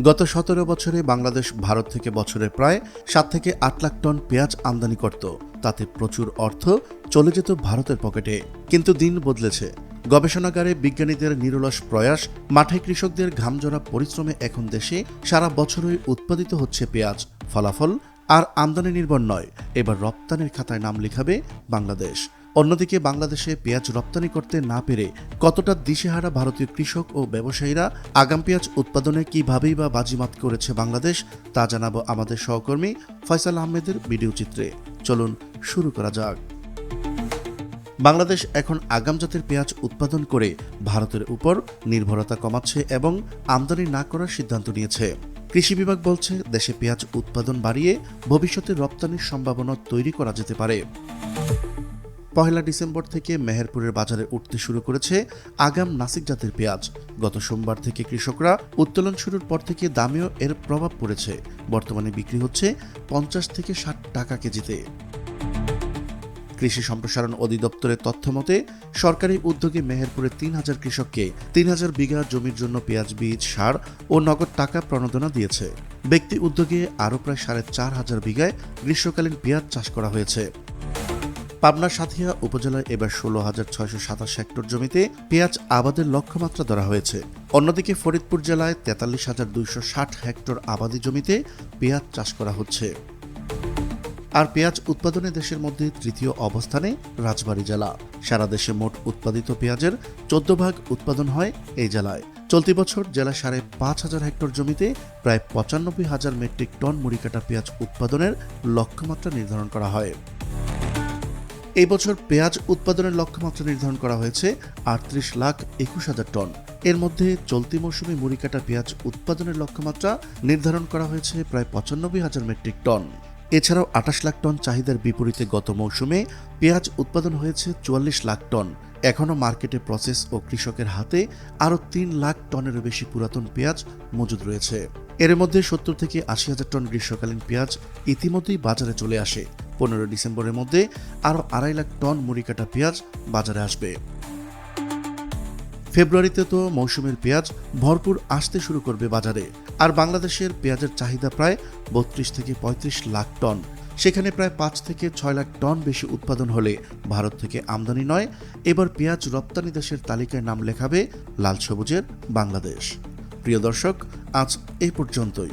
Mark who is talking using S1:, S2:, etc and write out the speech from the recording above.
S1: গত সতেরো বছরে বাংলাদেশ ভারত থেকে বছরে প্রায় সাত থেকে আট লাখ টন পেঁয়াজ আমদানি করত। তাতে প্রচুর অর্থ চলে যেত ভারতের পকেটে। কিন্তু দিন বদলেছে। গবেষণাগারে বিজ্ঞানীদের নিরলস প্রয়াস, মাঠে কৃষকদের ঘামজোড়া পরিশ্রমে এখন দেশে সারা বছরই উৎপাদিত হচ্ছে পেঁয়াজ। ফলাফল আর আমদানি নির্ভর নয়। এবার রপ্তানির খাতায় নাম লিখাবে বাংলাদেশ। অন্যদিকে বাংলাদেশে পেঁয়াজ রপ্তানি করতে না পেরে কতটা দিশেহারা ভারতীয় কৃষক ও ব্যবসায়ীরা আগাম পেঁয়াজ উৎপাদনে কিভাবেই বা বাজিমাত করেছে বাংলাদেশ, তা জানাব আমাদের সহকর্মী ফয়সাল আহমেদের ভিডিও চিত্রে। চলুন শুরু করা যাক। বাংলাদেশ এখন আগাম জাতের পেঁয়াজ উৎপাদন করে ভারতের উপর নির্ভরতা কমাচ্ছে এবং আমদানি না করার সিদ্ধান্ত নিয়েছে। কৃষি বিভাগ বলছে, দেশে পেঁয়াজ উৎপাদন বাড়িয়ে ভবিষ্যতে রপ্তানির সম্ভাবনা তৈরি করা যেতে পারে। পহেলা ডিসেম্বর থেকে মেহেরপুরের বাজারে উঠতে শুরু করেছে আগাম নাসিক জাতের পেঁয়াজ। গত সোমবার থেকে কৃষকরা উত্তোলন শুরুর পর থেকে দামেও এর প্রভাব পড়েছে। বর্তমানে বিক্রি হচ্ছে পঞ্চাশ থেকে ষাট টাকা কেজিতে। কৃষি সম্প্রসারণ অধিদপ্তরের তথ্য মতে, সরকারি উদ্যোগে মেহেরপুরের তিন হাজার কৃষককে তিন হাজার বিঘা জমির জন্য পেঁয়াজ বীজ, সার ও নগদ টাকা প্রণোদনা দিয়েছে। ব্যক্তি উদ্যোগে আরও প্রায় সাড়ে চার হাজার বিঘায় গ্রীষ্মকালীন পেঁয়াজ চাষ করা হয়েছে। পাবনার সাথিয়া উপজেলায় এবার ষোলো হাজার ছয়শো সাতাশ হেক্টর জমিতে পেঁয়াজ আবাদের লক্ষ্যমাত্রা ধরা হয়েছে। অন্যদিকে ফরিদপুর জেলায় তেতাল্লিশ হাজার দুইশো ষাট হেক্টর আবাদি জমিতে পেঁয়াজ চাষ করা হচ্ছে। আর পেঁয়াজ উৎপাদনে দেশের মধ্যে তৃতীয় অবস্থানে রাজবাড়ী জেলা। সারা দেশে মোট উৎপাদিত পেঁয়াজের চোদ্দ ভাগ উৎপাদন হয় এই জেলায়। চলতি বছর জেলা সাড়ে পাঁচ হাজার হেক্টর জমিতে প্রায় পঁচানব্বই হাজার মেট্রিক টন মুড়িকাটা পেঁয়াজ উৎপাদনের লক্ষ্যমাত্রা নির্ধারণ করা হয়। এই বছর পেঁয়াজ উৎপাদনের লক্ষ্যমাত্রা নির্ধারণ করা হয়েছে আটত্রিশ লাখ একুশ হাজার টন। এর মধ্যে চলতি মৌসুমে মুড়িকাটা পেঁয়াজ উৎপাদনের লক্ষ্যমাত্রা নির্ধারণ করা হয়েছে প্রায় পঁচানব্বই হাজার মেট্রিক টন। এছাড়াও আঠাশ লাখ টন চাহিদার বিপরীতে গত মৌসুমে পেঁয়াজ উৎপাদন হয়েছে চুয়াল্লিশ লাখ টন। এখনও মার্কেটে প্রসেস ও কৃষকের হাতে আরও তিন লাখ টনেরও বেশি পুরাতন পেঁয়াজ মজুদ রয়েছে। এর মধ্যে সত্তর থেকে আশি হাজার টন গ্রীষ্মকালীন পেঁয়াজ ইতিমধ্যেই বাজারে চলে আসে। পনেরো ডিসেম্বরের মধ্যে আরও আড়াই লাখ টন মুড়ি মুড়িকাটা পেঁয়াজ বাজারে আসবে। ফেব্রুয়ারিতে তো মৌসুমের পেঁয়াজ ভরপুর আসতে শুরু করবে বাজারে, আর বাংলাদেশের পেঁয়াজের চাহিদা প্রায় বত্রিশ থেকে পঁয়ত্রিশ লাখ টন। সেখানে প্রায় পাঁচ থেকে ছয় লাখ টন বেশি উৎপাদন হলে ভারত থেকে আমদানি নয়, এবার পেঁয়াজ রপ্তানি দেশের তালিকায় নাম লেখাবে লাল সবুজের বাংলাদেশ। প্রিয় দর্শক, আজ এই পর্যন্তই।